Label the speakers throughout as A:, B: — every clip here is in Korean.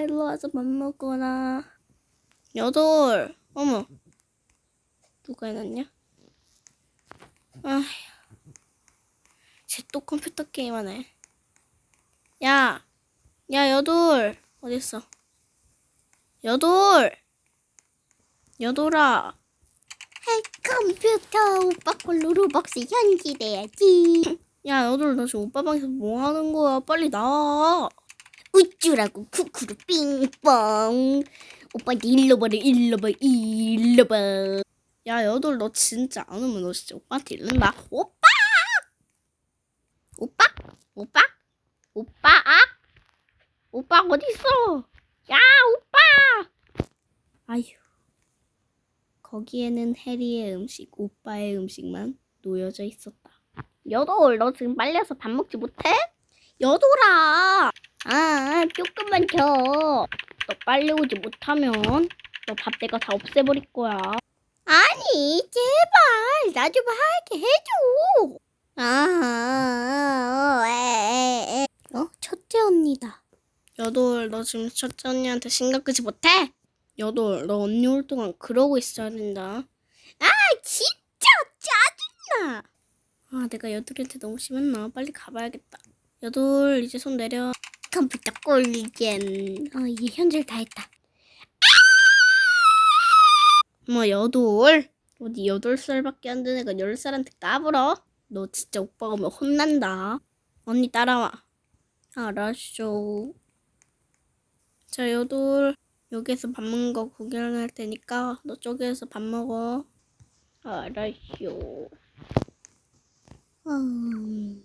A: 일로 와서 밥 먹거나. 여덟. 어머. 누가 해놨냐? 아휴. 쟤또 컴퓨터 게임 하네. 야. 야, 여덟. 어딨어? 여덟. 여덟아.
B: 할 컴퓨터 오빠 걸로 로벅스 현질해야지.
A: 야, 여덟, 너 지금 오빠 방에서 뭐 하는 거야? 빨리 나와.
B: 우쭈라고 쿠쿠루 빙뽕. 오빠 일로 봐라 일로 봐 일로 봐.
A: 야, 여덟, 너 진짜 안 오면 너 진짜 오빠한테 이른다. 오빠! 오빠? 오빠? 오빠? 아? 오빠 어딨어? 야, 오빠! 아휴. 거기에는 해리의 음식, 오빠의 음식만 놓여져 있었다. 여덟, 너 지금 빨려서 밥 먹지 못해? 여덟아!
B: 아 조금만 더.
A: 너 빨리 오지 못하면 너 밥 내가 다 없애버릴 거야.
B: 아니 제발 나 좀 하게 해줘. 아, 에, 에, 에.
A: 어? 첫째 언니다. 여돌, 너 지금 첫째 언니한테 심각 끄지 못해? 여돌, 너 언니 올 동안 그러고 있어야 된다.
B: 아 진짜 짜증나.
A: 아, 내가 여돌이한테 너무 심했나? 빨리 가봐야겠다. 여돌, 이제 손 내려.
B: 컴퓨터 꼴리겐. 어 이제 현질 다 했다.
A: 뭐, 여돌? 어디 여덟 살밖에 안 된 애가 열 살한테 까불어? 너 진짜 오빠 오면 혼난다. 언니 따라와. 알았쇼. 자, 여돌. 여기에서 밥 먹는 거 구경할 테니까 너 저기에서 밥 먹어. 알았쇼.
B: 음.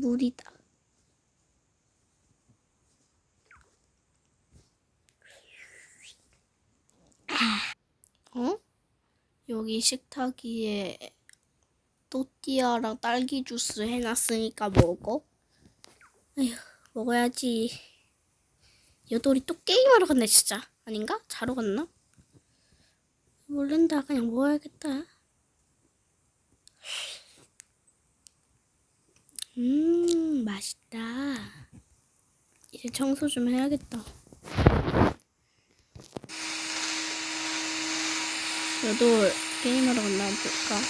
A: 물이다. 어? 여기 식탁 위에 또띠아랑 딸기 주스 해놨으니까 먹어. 에휴, 먹어야지. 여돌이 또 게임하러 갔네, 진짜. 아닌가? 자러 갔나? 모른다. 그냥 먹어야겠다. 음, 맛있다. 이제 청소 좀 해야겠다. 여돌 게임하러 갔나 한번 볼까?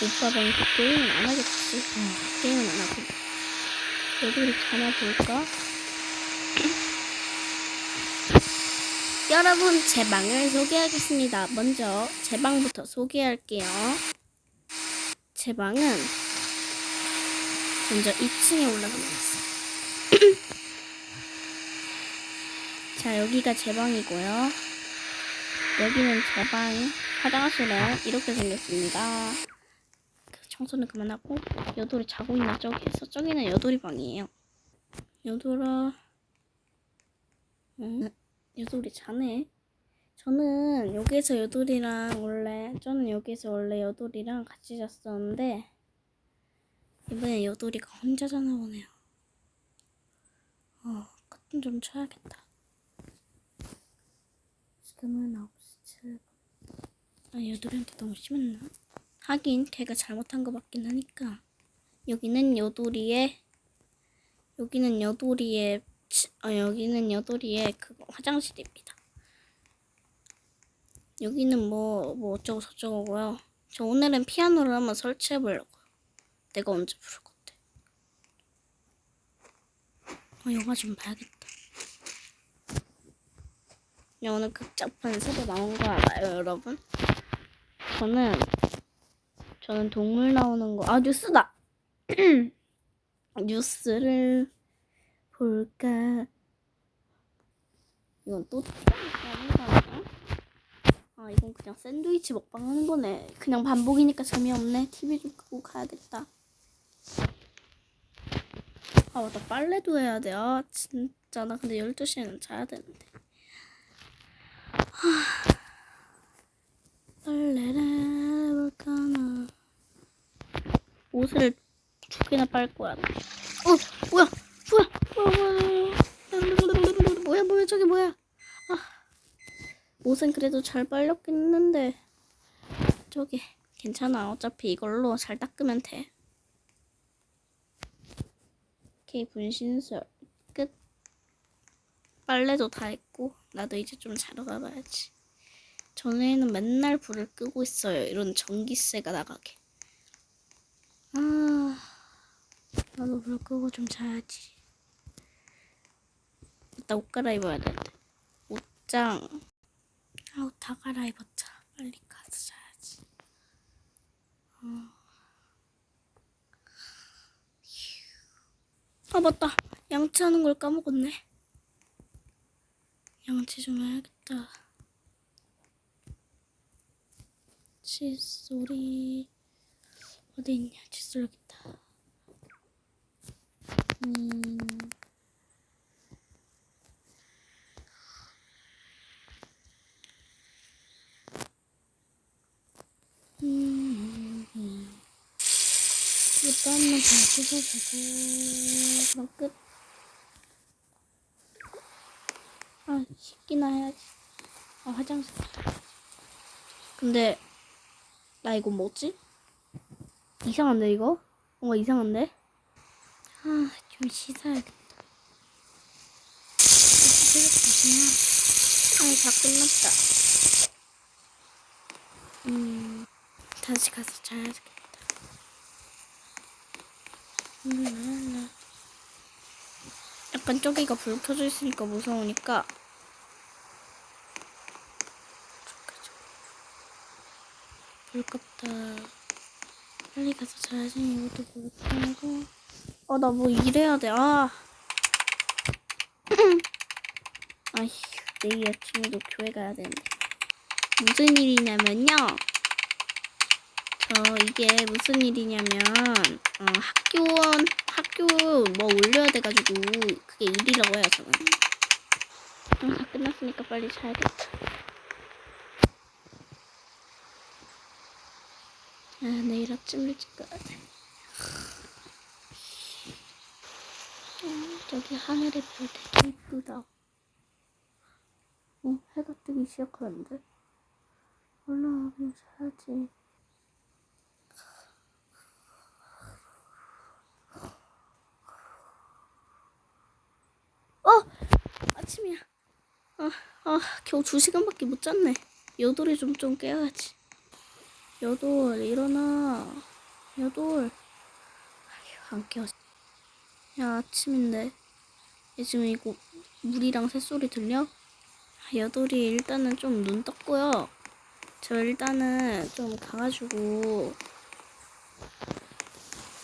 A: 오빠 방에서 게임은 안 하겠지. 어, 게임은 안 하고. 여돌이 자나 볼까? 여러분, 제 방을 소개하겠습니다. 먼저 제 방부터 소개할게요. 제 방은 먼저 2층에 올라가면 있어요. 자, 여기가 제 방이고요. 여기는 제 방, 화장실은 이렇게 생겼습니다. 그 청소는 그만하고, 여돌이 자고 있는 저기에서, 저기는 여돌이 방이에요. 여돌아, 응? 여돌이 자네. 저는 여기서 여돌이랑 원래, 저는 여기서 원래 여돌이랑 같이 잤었는데, 이번에 여돌이가 혼자 자나 보네요. 어, 커튼 좀 쳐야겠다. 지금은 9시 7분. 아, 여돌이한테 너무 심했나? 하긴 걔가 잘못한 거 맞긴 하니까. 여기는 여돌이의 여기는 여돌이의 치- 어, 여기는 여돌이의 그 화장실입니다. 여기는 뭐, 뭐 어쩌고 저쩌고고요. 저 오늘은 피아노를 한번 설치해 보려고요. 내가 언제 부를 건데. 어, 영화 좀 봐야겠다. 야, 오늘 극장판 새로 나온 거 알아요, 여러분? 저는, 저는 동물 나오는 거, 아, 뉴스다! 뉴스를 볼까? 이건 또? 아, 이건 그냥 샌드위치 먹방 하는 거네. 그냥 반복이니까 재미없네. TV 좀 끄고 가야겠다. 아, 맞다. 빨래도 해야 돼. 아, 진짜. 나 근데 12시에는 자야 되는데. 빨래를 해볼까나. 옷을 두 개나 빨 거야. 나. 어, 뭐야? 뭐야? 뭐야? 뭐야? 뭐야? 뭐야? 저게 뭐야? 아, 옷은 그래도 잘 빨렸긴 했는데 저기 괜찮아. 어차피 이걸로 잘 닦으면 돼. 오케이 분신술 끝. 빨래도 다 했고 나도 이제 좀 자러 가봐야지. 전에는 맨날 불을 끄고 있어요. 이런 전기세가 나가게. 아, 나도 불 끄고 좀 자야지. 이따 옷 갈아입어야 되는데. 옷장. 아, 옷다 갈아입었자. 빨리 가서 자야지. 아, 맞다. 양치하는 걸 까먹었네. 양치 좀 해야겠다. 칫솔이 어디 있냐? 칫솔 여기 있다. 음. 음. 이것도 한번 더 씻어주고 그럼 끝. 아 씻기나 해야지. 아 화장실. 근데 나 이거 뭐지? 이상한데 이거? 뭔가 이상한데? 아 좀 씻어야겠다. 씻어주시면 아다 끝났다. 음 다시 가서 자야겠다. 음, 약간 저기가 불 켜져 있으니까 무서우니까. 불 껐다. 빨리 가서 자야지. 이것도 불 켜고. 어나뭐 일해야 돼아. 아휴 내일 아침에도 교회 가야 되는데. 무슨 일이냐면요 저 이게 무슨 일이냐면 어, 학교원 학교 뭐 올려야 돼가지고 그게 일이라고 해요 저는. 음, 다 끝났으니까 빨리 자야겠다. 아 내일 아침 일찍 가야 돼. 음, 저기 하늘의 별 되게 이쁘다. 어 해가 뜨기 시작하는데. 올라가긴 자야지. 어! 아침이야. 겨우 두 시간밖에 못 잤네. 여돌이 좀 좀 깨야지. 여돌, 일어나. 여돌. 안 깨워. 야, 아침인데. 얘 지금 이거 물이랑 새소리 들려? 아, 여돌이 일단은 좀 눈 떴고요. 저 일단은 좀 가가지고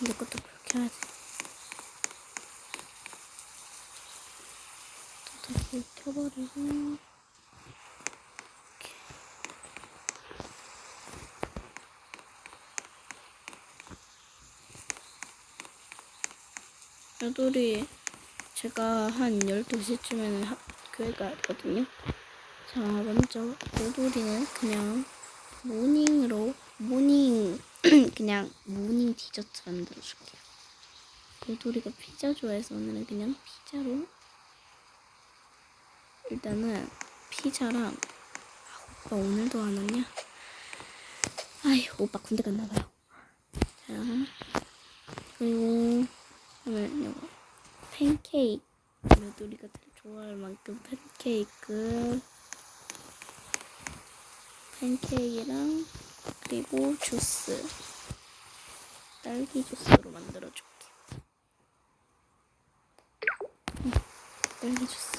A: 내 것도 그렇게 해야 돼. 다불 켜버리고 여돌이 제가 한 12시쯤에는 학, 교회 가거든요. 자, 먼저 여돌이는 그냥 모닝으로 모닝 그냥 모닝 디저트 만들어줄게요. 여돌이가 피자 좋아해서 오늘은 그냥 피자로 일단은 피자랑 아, 오빠 오늘도 안 왔냐? 아휴 오빠 군대 갔나봐요. 자 그리고 이거 팬케이크 메뚜리가 되게 좋아할 만큼 팬케이크 팬케이크랑 그리고 주스 딸기 주스로 만들어줄게. 응, 딸기 주스.